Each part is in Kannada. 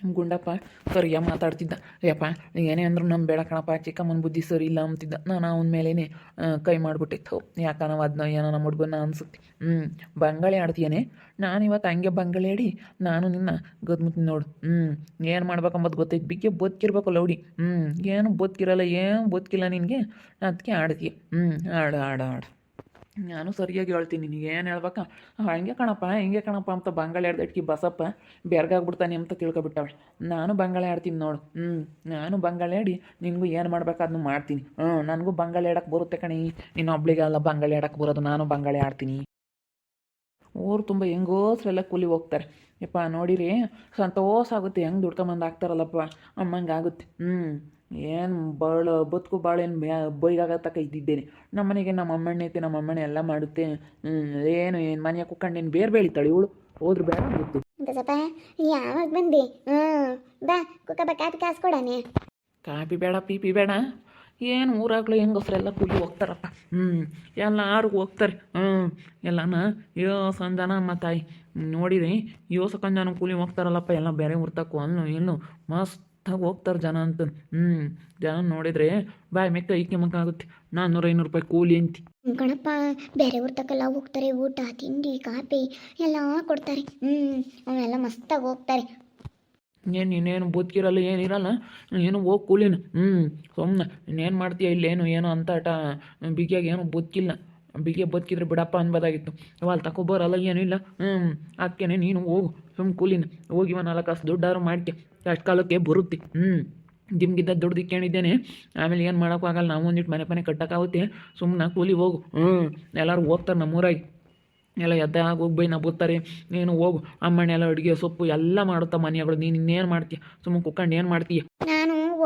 ನಮ್ಮ ಗುಂಡಪ್ಪ ಸರಿಯ ಮಾತಾಡ್ತಿದ್ದ. ಯಪ್ಪ ಏನೇ ಅಂದ್ರು ನಮ್ಮ ಬೇಡ ಕಣಪ್ಪ, ಚಿಕ್ಕಮ್ಮನ ಬುದ್ಧಿ ಸರಿ ಇಲ್ಲ ಅಂತಿದ್ದ. ನಾನು ಅವನ ಮೇಲೇ ಕೈ ಮಾಡಿಬಿಟ್ಟೆ. ಥೋ, ಯಾಕನ ಅದನ್ನ ಏನೋ ನಮ್ಮ ಹುಡುಗನ ಅನ್ಸುತ್ತೆ. ಹ್ಞೂ ಬಂಗಾಳಿ ಆಡ್ತೀಯನೇ? ನಾನು ಇವತ್ತು ಹಂಗೆ ಬಂಗಾಳಿ ಆಡಿ, ನಾನು ನಿನ್ನ ಗದ್ಮುತ್ತೀನಿ ನೋಡು. ಹ್ಞೂ ಏನು ಮಾಡ್ಬೇಕಂಬದು ಗೊತ್ತೈತೆ. ಬಿಗ್ಗೆ ಬದುಕಿರ್ಬೇಕು ಲೌಡಿ. ಹ್ಞೂ ಏನು ಬದುಕಿರಲ್ಲ, ಏನು ಬದುಕಿಲ್ಲ ನಿನಗೆ? ಅದಕ್ಕೆ ಆಡ್ತೀಯ. ಹ್ಞೂ ಆಡು ಆಡು ಆಡು. ನಾನು ಸರಿಯಾಗಿ ಹೇಳ್ತೀನಿ ನಿನಗೆ ಏನು ಹೇಳ್ಬೇಕಾ ಹಂಗೆ ಕಣಪ್ಪ, ಹಿಂಗೆ ಕಣಪ್ಪ ಅಂತ ಬಂಗಾಳ ಆಡ್ದ ಇಟ್ಕಿ ಬಸಪ್ಪ ಬೆರ್ಗಾಗ್ಬಿಡ್ತಾನೆ ಅಂತ ತಿಳ್ಕೊಬಿಟ್ಟವಳು. ನಾನು ಬಂಗಾಳ ಆಡ್ತೀನಿ ನೋಡು. ಹ್ಞೂ ನಾನು ಬಂಗಾಳ ಆಡಿ ನಿನಗೂ ಏನು ಮಾಡ್ಬೇಕು ಅದನ್ನು ಮಾಡ್ತೀನಿ. ಹ್ಞೂ ನನಗೂ ಬಂಗಾಳ ಆಡಕ್ಕೆ ಬರುತ್ತೆ ಕಣಿ. ನಿನ್ನ ಒಬ್ಳಿಗೆಲ್ಲ ಬಂಗಾಳ ಆಡಕ್ಕೆ ಬರೋದು, ನಾನು ಬಂಗಾಳ ಆಡ್ತೀನಿ ಊರು ತುಂಬ ಹೆಂಗೋಸ್ರೆಲ್ಲ ಕೂಲಿ ಹೋಗ್ತಾರೆ. ಯಪ್ಪ, ನೋಡಿರಿ, ಸಂತೋಷ ಆಗುತ್ತೆ. ಹೆಂಗೆ ದುಡ್ಕೊಂಬಂದು ಹಾಕ್ತಾರಲ್ಲಪ್ಪ. ಅಮ್ಮಂಗೆ ಆಗುತ್ತೆ. ಹ್ಞೂ ಏನು ಬಾಳ ಬದುಕು ಭಾಳ ಏನು ಬೈಗಾಗತ್ತಕ ಇದ್ದಿದ್ದೇನೆ. ನಮ್ಮ ಮನೆಗೆ ನಮ್ಮ ಅಮ್ಮಣ್ಣೆ ಐತೆ ನಮ್ಮ ಅಮ್ಮಣ್ಣ ಎಲ್ಲ ಮಾಡುತ್ತೆ. ಹ್ಞೂ ಏನು ಏನು ಮನೆಯ ಕುಕ್ಕಂಡು ಬೇರೆ ಬೆಳಿತಾಳೆ ಇವಳು? ಹೋದ್ರೆ ಬೇಡ ಗೊತ್ತು ಯಾವಾಗ ಬಂದಿ? ಹ್ಞೂ ಬಾ ಕಾಪಿ ಕಾಸು ಕೊಡನೆ ಕಾಪಿ ಬೇಡ ಪೀಪಿ ಬೇಡ. ಏನು ಊರಾಗ್ಲು ಹೆಂಗಸ್ರೆಲ್ಲ ಕೂಲಿ ಹೋಗ್ತಾರಪ್ಪ. ಹ್ಞೂ ಎಲ್ಲಾರು ಹೋಗ್ತಾರೆ. ಹ್ಞೂ ಎಲ್ಲನ ಯೋ ಸಂಜಾನ ಅಮ್ಮ ತಾಯಿ. ನೋಡಿರಿ ಯೋ ಸಂಜಾನ ಕೂಲಿ ಹೋಗ್ತಾರಲ್ಲಪ್ಪ ಎಲ್ಲ ಬೇರೆ ಊರ್ತಕ್ಕೂ ಅಲ್ಲೂ ಇಲ್ಲೂ ಮಸ್ತಾಗಿ ಹೋಗ್ತಾರೆ ಜನ ಅಂತ. ಹ್ಮ್ ಜನ ನೋಡಿದ್ರೆ ಬಾಯ್ ಮೆಕ್ಕ ಐಕೆ ಆಗುತ್ತೆ. ನಾನ್ನೂರು ಐನೂರು ರೂಪಾಯಿ ಕೂಲಿ ಅಂತಿ. ಗಣಪ ಬೇರೆ ಊರ್ ತಕ್ಕೆಲ್ಲ ಹೋಗ್ತಾರೆ ಊಟ ತಿಂಡಿ ಕಾಫಿ ಎಲ್ಲ ಕೊಡ್ತಾರೆ. ಹ್ಮ್ ಅವನ್ನೆಲ್ಲ ಮಸ್ತಾಗಿ ಹೋಗ್ತಾರೆ. ಏನು ಇನ್ನೇನು ಬದುಕಿರಲ್ಲ ಏನಿರಲ್ಲ ಏನು ಹೋಗಿ ಕೂಲಿನ. ಹ್ಞೂ ಸುಮ್ಮನೆ ಇನ್ನೇನು ಮಾಡ್ತೀಯ ಇಲ್ಲೇನು ಏನು ಅಂತ ಆಟ. ಬಿಗಿಯಾಗಿ ಏನು ಬದುಕಿಲ್ಲ ಬಿಗಿ ಬದುಕಿದ್ರೆ ಬಿಡಪ್ಪ ಅನ್ಬೋದಾಗಿತ್ತು. ಅಲ್ಲಿ ತಕೊ ಬರಲ್ಲ, ಏನೂ ಇಲ್ಲ. ಹ್ಞೂ ಅದಕ್ಕೇನೆ ನೀನು ಹೋಗು ಸುಮ್ಮ ಕೂಲಿನ. ಹೋಗಿ ಇವ ನಾಲ್ಕು ಕಾಸು ದುಡ್ಡಾರು ಮಾಡ್ಕೆ ಅಷ್ಟು ಕಾಲಕ್ಕೆ ಬರುತ್ತೆ. ಹ್ಞೂ ಜಿಮ್ಗಿದ್ದ ದುಡ್ದು ಕೇಳಿದ್ದೇನೆ. ಆಮೇಲೆ ಏನು ಮಾಡೋಕ್ಕಾಗಲ್ಲ ನಾವು ಒಂದಿಟ್ಟು ಮನೆ ಮನೆ ಕಟ್ಟೋಕ್ಕಾಗುತ್ತೆ ಸುಮ್ಮನೆ ಕೂಲಿ ಹೋಗು. ಹ್ಞೂ ಎಲ್ಲರೂ ಹೋಗ್ತಾರೆ ನಮ್ಮೂರಾಗಿ. ಎಲ್ಲ ಎದ್ದಾಗ ಹೋಗಿ ಬೈ ನಾ ಬರ್ತಾರೆ ನೀನು ಹೋಗು. ಅಮ್ಮಣ್ಣ ಎಲ್ಲ ಅಡುಗೆ ಸೊಪ್ಪು ಎಲ್ಲ ಮಾಡುತ್ತಾ ಮನೆಗಳು ನೀನು ಇನ್ನೇನು ಮಾಡ್ತೀಯ? ಸುಮ್ಮನೆ ಕುತ್ಕೊಂಡು ಏನು ಮಾಡ್ತೀಯ?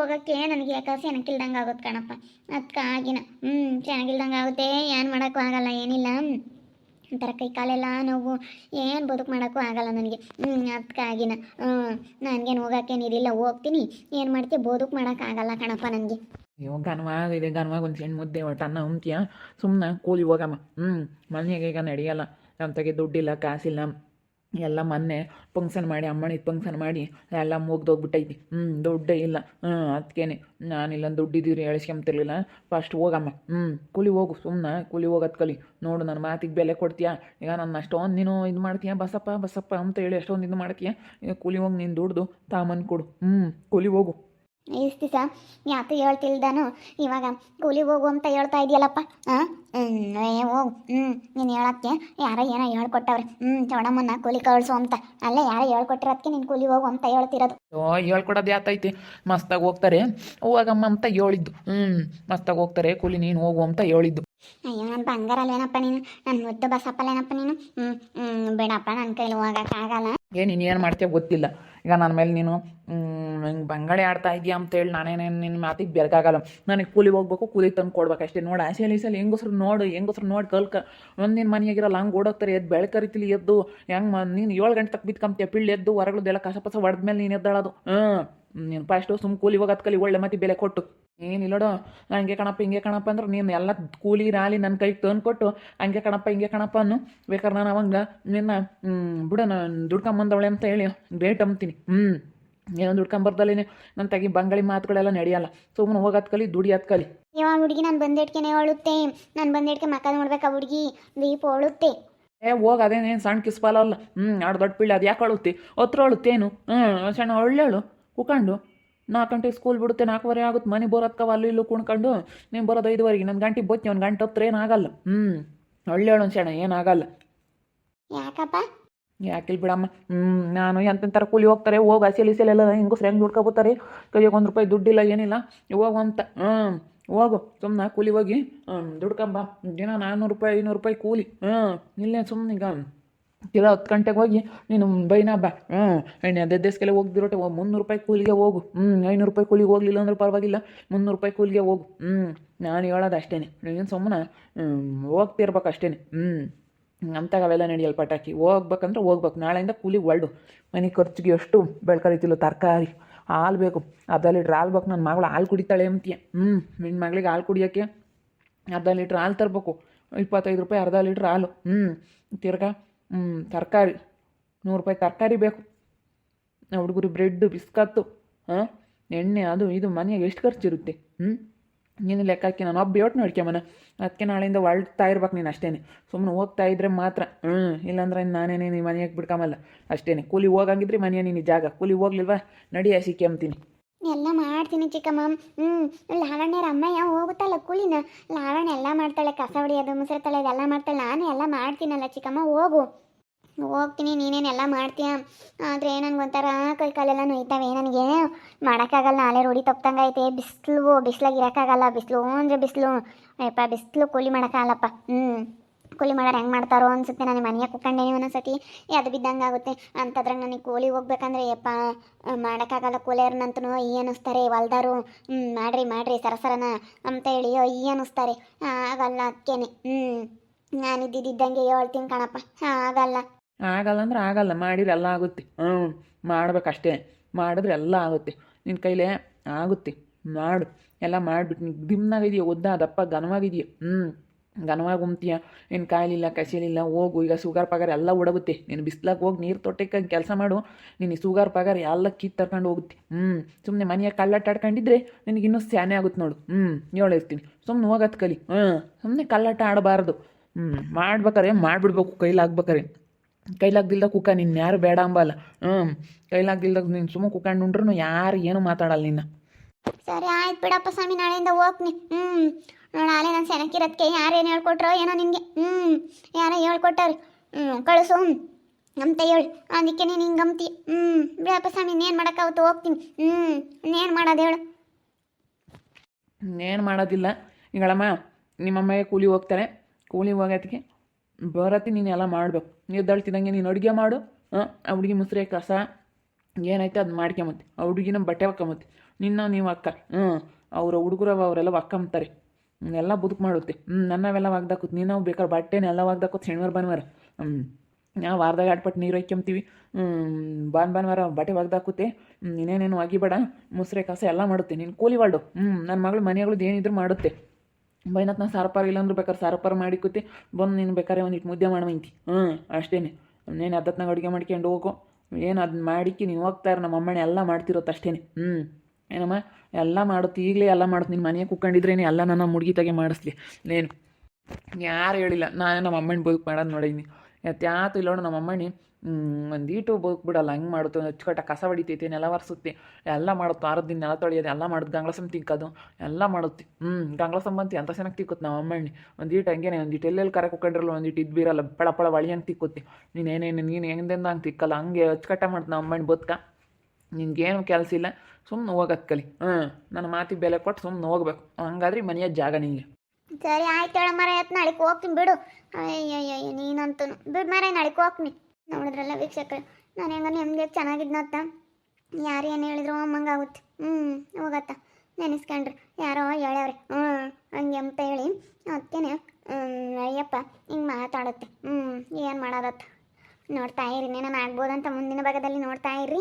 ಹೋಗೋಕ್ಕೆ ನನಗೆ ಯಾಕೆ ಚೆನ್ನಾಗಿಲ್ದಂಗೆ ಆಗುತ್ತೆ ಕಣಪ್ಪ. ಅದಕ್ಕಾಗಿನ ಹ್ಞೂ ಚೆನ್ನಾಗಿಲ್ದಂಗೆ ಆಗುತ್ತೆ, ಏನು ಮಾಡೋಕ್ಕೂ ಆಗಲ್ಲ, ಏನಿಲ್ಲ ಒಂಥರ ಕೈ ಕಾಲೆಲ್ಲ ನೋವು, ಏನು ಬದುಕು ಮಾಡೋಕ್ಕೂ ಆಗಲ್ಲ ನನಗೆ. ಹ್ಞೂ ಅದಕ್ಕಾಗಿನ ಹ್ಞೂ ನನಗೇನು ಹೋಗೋಕ್ಕೇನಿದಿಲ್ಲ ಹೋಗ್ತೀನಿ. ಏನು ಮಾಡ್ತೀಯ ಬದುಕು ಮಾಡೋಕ್ಕಾಗಲ್ಲ ಕಣಪ್ಪ ನನಗೆ. ಅಯ್ಯೋ ಗನ್ವಾಗ ಇದೆ ಗನ್ವಾಗ ಒಂದು ಸಣ್ಣ ಮುದ್ದೆ ಒಟ್ಟು ಅನ್ನ ಉಂತೀಯ ಸುಮ್ಮನೆ ಕೂಲಿ ಹೋಗಮ್ಮ. ಹ್ಞೂ ಮನೆಗೆ ಈಗ ನಡೆಯಲ್ಲ. ತಗೆ ದುಡ್ಡಿಲ್ಲ, ಕಾಸಿಲ್ಲ. ಎಲ್ಲ ಮೊನ್ನೆ ಫಂಕ್ಷನ್ ಮಾಡಿ, ಅಮ್ಮನಿಗೆ ಫಂಕ್ಷನ್ ಮಾಡಿ, ಎಲ್ಲ ಮುಗ್ದೋಗ್ಬಿಟ್ಟೈತಿ. ಹ್ಞೂ ದುಡ್ಡೇ ಇಲ್ಲ. ಹ್ಞೂ ಅದಕ್ಕೇನೆ ನಾನಿಲ್ಲ ದುಡ್ಡಿದ್ದೀರಿ ಎಳ್ಸ್ಕೊಂಬ್ತಿರ್ಲಿಲ್ಲ ಫಸ್ಟ್ ಹೋಗಮ್ಮ. ಹ್ಞೂ ಕೂಲಿ ಹೋಗು ಸುಮ್ಮನೆ ಕೂಲಿ ಹೋಗೋದು ಕಲಿ. ನೋಡು ನನ್ನ ಮಾತಿಗೆ ಬೆಲೆ ಕೊಡ್ತೀಯಾ? ಈಗ ನನ್ನ ಅಷ್ಟೊಂದು ನೀನು ಇದು ಮಾಡ್ತೀಯ? ಬಸಪ್ಪ ಬಸಪ್ಪ ಅಂತ ಹೇಳಿ ಅಷ್ಟೊಂದು ಇದು ಮಾಡ್ತೀಯ? ಈಗ ಕೂಲಿ ಹೋಗಿ ನೀನು ದುಡ್ದು, ತಾಮನ್ ಕೊಡು. ಹ್ಞೂ ಕೂಲಿ ಹೋಗು. ಇಷ್ಟು ದಿವಸ ಯಾತು ಹೇಳ್ತಿಲ್ದಾನು ಇವಾಗ ಕೂಲಿಗೆ ಹೋಗು ಅಂತ ಹೇಳ್ತಾ ಇದೆಯಲ್ಲಪ್ಪ. ಹಾಂ ಹೋಗು ಹ್ಞೂ ನೀನು ಹೇಳಕ್ಕೆ ಯಾರೋ ಏನೋ ಹೇಳ್ಕೊಟ್ಟವ್ರೆ. ಹ್ಞೂ ಚೌಡಮ್ಮನ ಕೂಲಿ ಕಳಿಸು ಅಂತ. ಅಲ್ಲೇ ಯಾರೋ ಹೇಳ್ಕೊಟ್ಟಿರೋದಕ್ಕೆ ನೀನು ಕೂಲಿ ಹೋಗು ಅಂತ ಹೇಳ್ತಿರೋದು. ಓ ಹೇಳ್ಕೊಡೋದು ಯಾತೈತಿ? ಮಸ್ತಾಗಿ ಹೋಗ್ತಾರೆ. ಹೋಗಮ್ಮ ಅಂತ ಹೇಳಿದ್ದು. ಹ್ಞೂ ಮಸ್ತಾಗಿ ಹೋಗ್ತಾರೆ. ಕೂಲಿ ನೀನು ಹೋಗು ಅಂತ ಹೇಳಿದ್ದು. ಅಯ್ಯೋ ನನ್ನ ಬಂಗಾರ ಅಲ್ವೇನಪ್ಪ ನೀನು ನನ್ನ ಮುದ್ದು ಬಸಪ್ಪಲ್ಲೇನಪ್ಪ ನೀನು? ಹ್ಞೂ ಹ್ಞೂ ಬೇಡಪ್ಪ ನನ್ನ ಕೈಲಿ ಹೋಗೋಕ್ಕಾಗಲ್ಲ ಏನು ಮಾಡ್ತೀಯ ಗೊತ್ತಿಲ್ಲ. ಈಗ ನನ್ನ ಮೇಲೆ ನೀನು ಹಿಂಗೆ ಬಂಗಾಳಿ ಆಡ್ತಾ ಇದೆಯಾ ಅಂತೇಳಿ ನಾನೇನೇನು ನಿನ್ನ ಮಾತಿಗೆ ಬೆರಗಾಗಲ್ಲ. ನನಗೆ ಕೂಲಿ ಹೋಗ್ಬೇಕು ಕೂಲಿ ತಂದು ಕೊಡ್ಬೇಕು ಅಷ್ಟೇ. ನೋಡಿ ಆಸೆಯಲ್ಲಿ ಸಲ ಹೆಂಗಸ್ರು ನೋಡು, ಹೆಂಗಸ್ರು ನೋಡಿ ಕಲ್ಕ. ಒಂದಿನ ಮನೆಯಾಗಿರಲ್ಲ, ಹಂಗೆ ಓಡೋಗ್ತಾರೆ ಎದ್ದು ಬೆಳಕರಿತಿಲಿ ಎದ್ದು. ಹೆಂಗೆ ನೀನು ಏಳು ಗಂಟೆ ತಕ್ಕ ಬಿತ್ಕೊಂತೀಯ, ಪಿಳ್ಳಿ ಎದ್ದು ಹೊರಗಡೆಲ್ಲ ಕಸ ಪಸ ಹೊಡೆದ್ಮೇಲೆ ನೀನು ಎದ್ದಾಳೋದು. ಹ್ಞೂ ನೀನು ಫಸ್ಟು ಸುಮ್ಮ ಕೂಲಿ ಹೋಗೋದು ಕಲಿ ಒಳ್ಳೆ ಮತ್ತೆ ಬೆಲೆ ಕೊಟ್ಟು. ಏನಿಲ್ಲೋಡು ಹಂಗೆ ಕಣಪ್ಪ ಹಿಂಗೆ ಕಣಪ್ಪ ಅಂದ್ರೆ ನೀನು ಎಲ್ಲ ಕೂಲಿ ರಾಲಿ ನನ್ನ ಕೈಗೆ ತಂದು ಕೊಟ್ಟು ಹಂಗೆ ಕಣಪ್ಪ ಹಿಂಗೆ ಕಣಪ್ಪ ಅನ್ನು. ಬೇಕಾದ್ರೆ ನಾನು ಅವಂಗ ನಿನ್ನ ಬಿಡ ನಾನು ದುಡ್ಕೊಂಬಂದವಳೆ ಅಂತ ಹೇಳಿ ಬೇಟ್ ಅಂಬ್ತೀನಿ. ಹ್ಞೂ ಏನೋ ದುಡ್ಕೊಂಬರ್ದಲ್ಲೇ ನನ್ನ ತಗಿ ಬಂಗಾಳಿ ಮಾತುಗಳೆಲ್ಲ ನಡೆಯಲ್ಲ ಸುಮ್ಮನೆ ಹೋಗೋದು ಕಲಿ ದುಡಿ ಕಲಿ ಯಾವ ಹುಡುಗಿ ನಾನು ಬಂದಿಟ್ಕೆನೆ ಅಳುತ್ತೆ ನಾನು ಬಂದಿಟ್ಕೆ ಮಕ್ಕ ನೋಡ್ಬೇಕಾ ಹುಡುಗಿ. ದೀಪ ಅಳುತ್ತೆ ಏ ಹೋಗ ಅದೇನೇನು ಸಣ್ಣ ಕಿಸ್ಪಾಲ ಅಲ್ಲ. ಹ್ಞೂ ಎರಡು ದೊಡ್ಡ ಪಿಳ್ಳೆ ಅದು ಯಾಕೆ ಅಳುತ್ತೆ ಹತ್ರ ಅಳುತ್ತೇನು ಹ್ಞೂ ಸಣ್ಣ ಒಳ್ಳೆಳು. ಕುಕೊಂಡು ನಾಲ್ಕು ಗಂಟೆಗೆ ಸ್ಕೂಲ್ ಬಿಡುತ್ತೆ ನಾಲ್ಕುವರೆ ಆಗುತ್ತೆ ಮನೆ ಬರೋದ್ಕವ ಅಲ್ಲೂ ಇಲ್ಲೂ ಕುಣ್ಕೊಂಡು ನೀನು ಬರೋದು ಐದುವರೆಗೆ ನನ್ನ ಗಂಟೆಗೆ ಬೋತ್ನಿ ಒಂದು ಗಂಟೆ ಹತ್ರ ಏನಾಗಲ್ಲ. ಹ್ಞೂ ಒಳ್ಳೆಳು ಸಣ್ಣ ಏನಾಗಲ್ಲ. ಯಾಕಪ್ಪ? ಯಾಕಿಲ್ಲ ಬಿಡಮ್ಮ ಹ್ಞೂ ನಾನು ಎಂತೆಂಥರ ಕೂಲಿ ಹೋಗ್ತಾರೆ ಹೋಗಿ ಹಸಿಲಿ ಎಲ್ಲ ಹೆಂಗಸ್ರು ಹೆಂಗೆ ದುಡ್ಕೊಬೋತಾರೆ ಕೈಯಾಗ ಒಂದು ರೂಪಾಯಿ ದುಡ್ಡಿಲ್ಲ ಏನಿಲ್ಲ ಹೋಗು ಅಂತ. ಹ್ಞೂ ಹೋಗು ಸುಮ್ಮನೆ ಕೂಲಿ ಹೋಗಿ ದುಡ್ಕೊಂಬ. ದಿನ ನಾನ್ನೂರು ರೂಪಾಯಿ ಐನೂರು ರೂಪಾಯಿ ಕೂಲಿ ಹ್ಞೂ ಇಲ್ಲೇ ಸುಮ್ಮನೆ ಈಗ. ಇಲ್ಲ ಹತ್ತು ಗಂಟೆಗೆ ಹೋಗಿ, ನೀನು ಬೈನ ಬಾ. ಹ್ಞೂ ಎಣ್ಣೆ ಅದೇ ದೇಶಕ್ಕೆಲ್ಲ ಹೋಗ್ದಿರೋಟೆ ಮುನ್ನೂರು ರೂಪಾಯಿ ಕೂಲಿಗೆ ಹೋಗು. ಹ್ಞೂ ಐನೂರು ರೂಪಾಯಿ ಕೂಲಿಗೆ ಹೋಗಲಿಲ್ಲ ಅಂದ್ರೆ ಪರವಾಗಿಲ್ಲ, ಮುನ್ನೂರು ರೂಪಾಯಿ ಕೂಲಿಗೆ ಹೋಗು. ಹ್ಞೂ ನಾನು ಹೇಳೋದು ಅಷ್ಟೇ ನೀನು ಸುಮ್ಮನೆ ಹೋಗ್ತಿರ್ಬೇಕು ಅಷ್ಟೇ ಹ್ಞೂ ಅಂತಾಗ ಅವೆಲ್ಲ ನಡೆಯಲ್ಲ ಪಟಾಕಿ. ಹೋಗ್ಬೇಕಂದ್ರೆ ಹೋಗ್ಬೇಕು. ನಾಳೆಯಿಂದ ಕೂಲಿಗೆ ಒಳ್ಳು. ಮನೆ ಖರ್ಚಿಗೆ ಎಷ್ಟು ಬೆಳ್ಕರಿತಿಲ್ಲ ತರಕಾರಿ. ಹಾಲು ಬೇಕು. ಅರ್ಧ ಲೀಟ್ರ್ ಹಾಲು ಬೇಕು. ನನ್ನ ಮಗಳು ಹಾಲು ಕುಡಿತಾಳೆ ಅಂತೀಯ. ಹ್ಞೂ ನಿನ್ನ ಮಗಳಿಗೆ ಹಾಲು ಕುಡಿಯೋಕ್ಕೆ ಅರ್ಧ ಲೀಟ್ರ್ ಹಾಲು ತರಬೇಕು. ಇಪ್ಪತ್ತೈದು ರೂಪಾಯಿ ಅರ್ಧ ಲೀಟ್ರ್ ಹಾಲು. ಹ್ಞೂ ತಿರ್ಗಾ ತರಕಾರಿ. ನೂರು ರೂಪಾಯಿ ತರಕಾರಿ ಬೇಕು. ಹುಡುಗರು ಬ್ರೆಡ್ಡು ಬಿಸ್ಕತ್ತು ಹಾಂ ಎಣ್ಣೆ, ಅದು ಇದು ಮನೆಯಾಗೆ ಎಷ್ಟು ಖರ್ಚಿರುತ್ತೆ? ಹ್ಞೂ ನೀನು ಲೆಕ್ಕ ಹಾಕಿ, ನಾನು ಒಬ್ಬ ಯೋಟ್ ನೋಡ್ಕೊಂಬನ ಅದಕ್ಕೆ ನಾಳೆಯಿಂದ ಒಳ್ತಾ ಇರ್ಬೇಕು ನೀನು ಅಷ್ಟೇ ಸುಮ್ಮನೆ ಹೋಗ್ತಾ ಇದ್ರೆ ಮಾತ್ರ. ಹ್ಞೂ ಇಲ್ಲಾಂದ್ರೆ ನಾನೇನೇ ನೀನು ಮನೆಯಾಗೆ ಬಿಡ್ಕೊಂಬಲ್ಲ ಅಷ್ಟೇ ಕೂಲಿ ಹೋಗಂಗಿದ್ರೆ ಮನೆಯ ನೀನು ಜಾಗ. ಕೂಲಿ ಹೋಗ್ಲಿಲ್ವಾ? ಹಸಿ ಅಂತೀನಿ ಎಲ್ಲ ಮಾಡ್ತೀನಿ ಚಿಕ್ಕಮ್ಮ. ಹ್ಞೂ ಲಾವಣ್ಯರ ಅಮ್ಮಯ್ಯ ಹೋಗುತ್ತಲ್ಲ ಕೂಲಿನ? ಲಾವಣ್ಯ ಎಲ್ಲ ಮಾಡ್ತಾಳೆ, ಕಸ ಹೊಡಿಯೋದು, ಮುಸರೆ ತೊಳೆಯೋದು ಎಲ್ಲ ಮಾಡ್ತಾಳೆ. ನಾನು ಎಲ್ಲ ಮಾಡ್ತೀನಲ್ಲ ಚಿಕ್ಕಮ್ಮ, ಹೋಗು. ಹೋಗ್ತೀನಿ ನೀನೇನೆಲ್ಲ ಮಾಡ್ತೀಯ? ಆದರೆ ನನಗೊಂಥರ ಕೈ ಕಾಲೆಲ್ಲ ನೋಯ್ತವೆ. ನನಗೆ ಮಾಡೋಕ್ಕಾಗಲ್ಲ, ನಾಳೆ ರೂಢಿ ತಪ್ಪಂಗೈತೆ ಬಿಸಿಲು, ಬಿಸಿಲಾಗಿ ಇರೋಕ್ಕಾಗಲ್ಲ. ಬಿಸಿಲು ಅಂದರೆ ಬಿಸಿಲು. ಅಯ್ಯಪ್ಪ, ಬಿಸಿಲು ಕೂಲಿ ಮಾಡೋಕ್ಕಾಗಲ್ಲಪ್ಪ. ಹ್ಞೂ ಕೂಲಿ ಮಾಡೋರು ಹೆಂಗೆ ಮಾಡ್ತಾರೋ ಅನ್ಸುತ್ತೆ. ನನಗೆ ಮನೆಯಾಗ ಕುಕ್ಕಂಡೇನಿ ಒಂದೊಂದ್ಸತಿ. ಅದು ಬಿದ್ದಂಗೆ ಆಗುತ್ತೆ. ಅಂಥದ್ರಾಗ ನನಗೆ ಕೂಲಿ ಹೋಗ್ಬೇಕಂದ್ರೆ, ಯಪ್ಪ ಮಾಡೋಕ್ಕಾಗಲ್ಲ ಕೂಲಿಯರ್ನಂತೂ ಈ ಅನ್ನಿಸ್ತಾರೆ, ಹೊಲ್ದಾರು. ಮಾಡ್ರಿ ಮಾಡ್ರಿ, ಸರಸರನ ಅಂತ ಹೇಳಿ ಈ ಅನ್ನಿಸ್ತಾರೆ. ಆಗಲ್ಲ ಅದಕ್ಕೇನೆ ಹ್ಞೂ ನಾನು ಇದ್ದಿದ್ದಂಗೆ ಹೇಳ್ತೀನಿ ಕಣಪ್ಪ. ಆಗಲ್ಲ. ಆಗಲ್ಲ ಅಂದ್ರೆ ಆಗಲ್ಲ. ಮಾಡಿದ್ರೆ ಎಲ್ಲ ಆಗುತ್ತೆ. ಹ್ಞೂ ಮಾಡ್ಬೇಕಷ್ಟೇ. ಮಾಡಿದ್ರೆ ಎಲ್ಲ ಆಗುತ್ತೆ. ನಿನ್ನ ಕೈಲೇ ಆಗುತ್ತೆ. ಮಾಡು. ಎಲ್ಲ ಮಾಡಿಬಿಟ್ಟು ನೀನು ದಿಮ್ನಾಗಿದೆಯಾ ಒದ್ದ ದಪ್ಪ ಘನವಾಗಿದೆಯಾ. ಹ್ಞೂ ಘನವಾಗಿ ಉಮ್ತೀಯ ನಿನ್ನ ಕಾಯಿಲಿಲ್ಲ, ಕಸಿಲಿಲ್ಲ, ಹೋಗು, ಈಗ ಸುಗಾರ್ ಪಗಾರ ಎಲ್ಲ ಉಡಗುತ್ತೆ ನೀನು ಬಿಸ್ಲಾಗ ಹೋಗಿ ನೀರು ತೊಟ್ಟಕ್ಕೆ ಕೆಲಸ ಮಾಡು. ನೀನು ಸುಗರ್ ಪಗಾರ ಎಲ್ಲ ಕಿತ್ತು ತರ್ಕೊಂಡು ಹೋಗುತ್ತೆ. ಹ್ಞೂ ಸುಮ್ಮನೆ ಮನೆಯಾಗ ಕಳ್ಳಾಟಾಡ್ಕೊಂಡಿದ್ರೆ ನಿನಗೆ ಇನ್ನೂ ಸ್ಯಾನೆ ಆಗುತ್ತೆ ನೋಡು. ಹ್ಞೂ ಹೇಳಿರ್ತೀನಿ ಸುಮ್ಮನೆ ಹೋಗತ್ ಕಲಿ. ಹ್ಞೂ ಸುಮ್ಮನೆ ಕಳ್ಳಾಟ ಆಡಬಾರ್ದು. ಹ್ಞೂ ಮಾಡ್ಬೇಕಾರೆ ಮಾಡಿಬಿಡ್ಬೇಕು. ಕೈಲಾಗ್ಬೇಕಾರೆ. ಕೈಲಾಗ್ದಿಲ್ದ ಕುಕ್ಕ ನಿನ್ನ ಯಾರು ಬೇಡ ಅಂಬಲ್ಲ. ಹ್ಞೂ ಕೈಲಾಗ್ದಿಲ್ದಾಗ ನೀನು ಸುಮ್ಮನೆ ಕುಕ್ಕಂಡು ಉಂಡ್ರು ಯಾರು ಏನು ಮಾತಾಡಲ್ಲ ನಿನ್ನ. ಸರಿ, ಆಯ್ತು ಬಿಡಪ್ಪ ಸ್ವಾಮಿ. ನಾಳೆಯಿಂದ ಹೋಗ್ನಿ. ಹ್ಞೂ ನಾಳೆ ನಾನು ಸೆನಕ್ಕಿರೋದಕ್ಕೆ ಯಾರೇನು ಹೇಳ್ಕೊಟ್ರೋ ಏನೋ ನಿನಗೆ. ಹ್ಞೂ ಯಾರೋ ಹೇಳ್ಕೊಟ್ಟಾರೆ. ಹ್ಞೂ ಕಳಿಸು ಅಂತ ಹೇಳಿ. ಅದಕ್ಕೆ ನೀನು ಹಿಂಗೆ ಅಂತಿ ಹ್ಞೂ ಬಿಡಪ್ಪ ಸ್ವಾಮಿ, ಇನ್ನೇನು ಮಾಡೋಕ್ಕಾಗುತ್ತೆ ಹೋಗ್ತೀನಿ. ಹ್ಞೂ ಇನ್ನೇನು ಮಾಡೋದು ಹೇಳು. ಇನ್ನೇನು ಮಾಡೋದಿಲ್ಲ. ಈಗಳಮ್ಮ ನಿಮ್ಮಮ್ಮಗೆ ಕೂಲಿ ಹೋಗ್ತಾರೆ. ಕೂಲಿ ಹೋಗೋದಕ್ಕೆ ಬರತ್ತಿ, ನೀನು ಎಲ್ಲ ಮಾಡಬೇಕು. ಎದ್ದಳ್ತಿದ್ದಂಗೆ ನೀನು ಅಡುಗೆ ಮಾಡು. ಹಾಂ, ಆ ಹುಡುಗಿ ಮುಸ್ರೆ ಕಸ, ಏನೈತೆ ಅದು ಮಾಡ್ಕೊಂಬತ್ತಿ ಆ ಹುಡುಗಿನ ಬಟ್ಟೆ ಹಾಕೊಂಬತ್ತಿ ನಿನ್ನ ನೀವು ಅಕ್ಕ. ಹ್ಞೂ ಅವರ ಹುಡುಗರು ಅವರೆಲ್ಲ ಒಕ್ಕಂಬ್ತಾರೆ. ಎಲ್ಲ ಬದುಕು ಮಾಡುತ್ತೆ. ಹ್ಞೂ ನನ್ನವೆಲ್ಲ ಒಗ್ದಾಕುತ್ತೆ ನೀನು ನಾವು ಬೇಕಾದ್ರೆ ಬಟ್ಟೆನೆಲ್ಲ ಒಗ್ದಾಕುತ್ತೆ ಶನಿವಾರ ಭಾನುವಾರ. ಹ್ಞೂ ನಾವು ವಾರದಾಗ ಆಡ್ಪಟ್ಟು ನೀರು ಒಯ್ಕೊಂತೀವಿ ಬಾನ್ ಭಾನುವಾರ ಬಟ್ಟೆ ಒಗ್ದಾಕುತ್ತೆ ನೀನೇನೇನು ಒಗಿಬೇಡ ಮುಸ್ರೆ ಕಸ ಎಲ್ಲ ಮಾಡುತ್ತೆ. ನೀನು ಕೂಲಿ ವಾಲ್ಡು ಹ್ಞೂ ನನ್ನ ಮಗಳು ಮನೆಗಳದ್ದು ಏನಿದ್ರು ಮಾಡುತ್ತೆ. ಬೈನತ್ ನಾ ಸಾರಪಾರ ಇಲ್ಲಾಂದ್ರೆ ಬೇಕಾದ್ರೆ ಸಾರಪಾರ ಮಾಡಿಕುತ್ತೆ ಬಂದು ನೀನು ಬೇಕಾದ್ರೆ ಒಂದಿಟ್ಟು ಮುದ್ದೆ ಮಾಡುವಂತಿ ಹ್ಞೂ ಅಷ್ಟೇ ನೀನು ಅದತ್ನಾಗ ಅಡುಗೆ ಮಾಡ್ಕೊಂಡು ಹೋಗು. ಏನು ಅದನ್ನ ಮಾಡಿಕ್ಕಿ ನೀವು ಹೋಗ್ತಾರೆ ನಮ್ಮ ಅಮ್ಮನೆ ಎಲ್ಲ ಮಾಡ್ತಿರೋದು ಅಷ್ಟೇ ಹ್ಞೂ ಏನಮ್ಮ? ಎಲ್ಲ ಮಾಡುತ್ತೆ. ಈಗಲೇ ಎಲ್ಲ ಮಾಡುತ್ತೆ. ನಿನ್ನ ಮನೆಗೆ ಕುತ್ಕೊಂಡಿದ್ರೇನೆ ಎಲ್ಲ ನನ್ನ ಮುಡುಗಿ ಮಾಡಿಸ್ಲಿ. ಏನು ಯಾರು ಹೇಳಿಲ್ಲ. ನಾನು ನಮ್ಮ ಅಮ್ಮನ ಬದುಕು ಮಾಡೋದು ನೋಡೀನಿ ಯಾತು ಇಲ್ಲ ನಮ್ಮ ಅಮ್ಮಣ್ಣಿ ಒಂದೀಟು ಬದುಕು ಬಿಡಲ್ಲ. ಹಂಗೆ ಮಾಡುತ್ತೆ. ಅಚ್ಚುಕಟ್ಟ ಕಸ ಹೊಡಿತೈತೆ. ನೆಲ ಒರೆಸುತ್ತೆ ಎಲ್ಲ ಮಾಡುತ್ತೆ. ಆರು ದಿನ ನೆಲ ತೊಳೆಯೋದು. ಎಲ್ಲ ಮಾಡುತ್ತೆ. ಗಂಗ್ಳಸಮ್ ತಿಕ್ಕೋದು ಎಲ್ಲ ಮಾಡುತ್ತೆ. ಹ್ಞೂ ಗಂಗಳ ಬಂತು. ಎಂತ ಚೆನ್ನಾಗಿ ತಿಕ್ಕುತ್ತೆ ನಮ್ಮ ಅಮ್ಮಣ್ಣಿ. ಒಂದೀಟು ಹಂಗೇನೆ. ಒಂದೀಟು ಎಲ್ಲೆಲ್ಲಿ ಕರೆ ಕುಕ್ಕಂಡ್ರಲ್ಲ ಒಂದೀಟು ಇದು ಬೀರಲ್ಲ. ಪಳ ಪಳ ಒಳಿ ಹಂಗೆ ತಿಕ್ಕುತ್ತೆ. ನೀನು ಏನೇನು, ನೀನು ಹೆಂಗೆಂದ ಹಂಗೆ ತಿಕ್ಕಲ್ಲ. ಹಂಗೆ ಅಚ್ಚುಕಟ್ಟ ಮಾಡ್ತು ನಮ್ಮ ಅಮ್ಮಣ್ಣಿ ಬದುಕ. ನಿನ್ಗೇನು ಕೆಲಸ ಇಲ್ಲ ಸುಮ್ಮನೆ ಹೋಗತ್ ಕಲಿ. ಹ್ಞೂ ನನ್ನ ಮಾತಿಗೆ ಬೆಲೆ ಕೊಟ್ಟು ಸುಮ್ಮನೆ ಹೋಗ್ಬೇಕು. ಹಂಗಾದ್ರೆ ಮನೆಯ ಜಾಗ ನಿನಗೆ ಸರಿ ಆಯ್ತು ಹೇಳ ಮರ ಎತ್ತು ನಾಳೆಗೆ ಹೋಗ್ತೀನಿ ಬಿಡು. ಅಯ್ಯಯ್ಯ ನೀನಂತೂ ಬಿಡು ಮರ ನಾಳೆ ಹೋಗ್ತೀನಿ. ನೋಡಿದ್ರಲ್ಲ ವೀಕ್ಷಕರು, ನಾನು ಹೆಂಗ ನಿಮ್ಗೆ ಚೆನ್ನಾಗಿದ್ನತ್ತ ಯಾರು ಏನು ಹೇಳಿದ್ರು ಅಮ್ಮಂಗಾಗುತ್ತೆ ಹ್ಞೂ ಹೋಗತ್ತ. ನೆನೆಸ್ಕೊಂಡ್ರಿ. ಯಾರೋ ಹೇಳ್ಯವ್ರೆ. ಹ್ಞೂ ಹಂಗೆ ಅಂತ ಹೇಳಿ ಅತ್ತೇನೆ ಅಯ್ಯಪ್ಪ ಹಿಂಗೆ ಮಾತಾಡುತ್ತೆ. ಹ್ಞೂ ಏನು ಮಾಡೋದತ್ತ? ನೋಡ್ತಾ ಇರಿ ನಾನು ಆಗ್ಬೋದಂತ ಮುಂದಿನ ಭಾಗದಲ್ಲಿ ನೋಡ್ತಾ ಇರ್ರಿ.